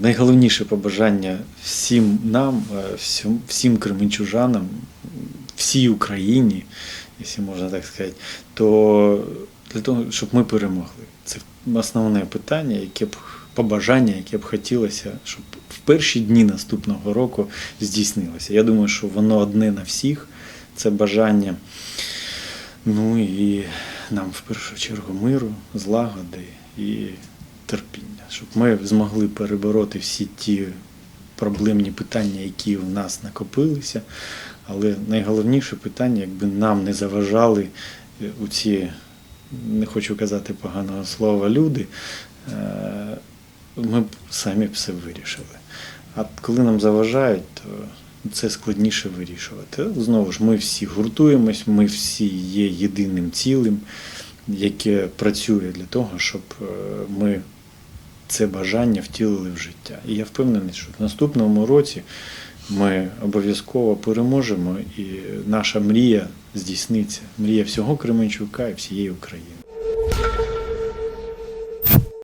Найголовніше побажання всім нам, е, всім, всім кременчужанам, всій Україні, якщо можна так сказати, то для того, щоб ми перемогли. Це основне питання, яке б побажання, яке б хотілося, щоб в перші дні наступного року здійснилося. Я думаю, що воно одне на всіх. Це бажання. Ну і нам в першу чергу миру, злагоди і терпіння, щоб ми змогли перебороти всі ті проблемні питання, які в нас накопилися. Але найголовніше питання, якби нам не заважали е, у ці, не хочу казати поганого слова, люди, е, ми б самі все вирішили. А коли нам заважають, то це складніше вирішувати. Знову ж, ми всі гуртуємось, ми всі є єдиним цілим, яке працює для того, щоб е, ми це бажання втілили в життя. І я впевнений, що в наступному році ми обов'язково переможемо, і наша мрія здійсниться. Мрія всього Кременчука і всієї України.